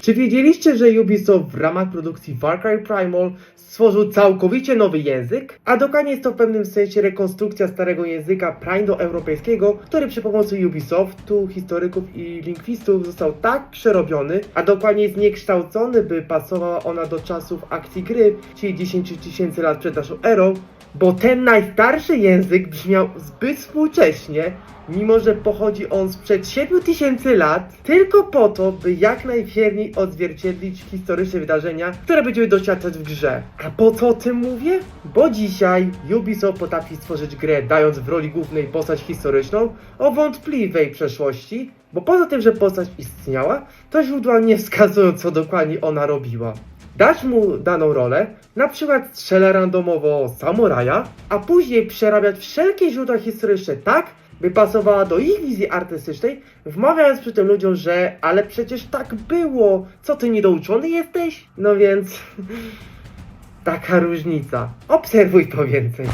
Czy wiedzieliście, że Ubisoft w ramach produkcji Far Cry Primal stworzył całkowicie nowy język? A dokładnie jest to w pewnym sensie rekonstrukcja starego języka praindo-europejskiego, który przy pomocy Ubisoftu, historyków i lingwistów został tak przerobiony, a dokładnie zniekształcony, by pasowała ona do czasów akcji gry, czyli 10 tysięcy lat przed naszą erą, bo ten najstarszy język brzmiał zbyt współcześnie, mimo że pochodzi on sprzed 7000 lat, tylko po to, by jak najwierniej odzwierciedlić historyczne wydarzenia, które będziemy doświadczać w grze. A po co o tym mówię? Bo dzisiaj Ubisoft potrafi stworzyć grę, dając w roli głównej postać historyczną o wątpliwej przeszłości, bo poza tym, że postać istniała, to źródła nie wskazują, co dokładnie ona robiła dać mu daną rolę, na przykład strzelę randomowo samuraja, a później przerabiać wszelkie źródła historyczne tak, by pasowała do ich wizji artystycznej, wmawiając przy tym ludziom, że ale przecież tak było, co ty niedouczony jesteś? No więc taka różnica. Obserwuj to więcej.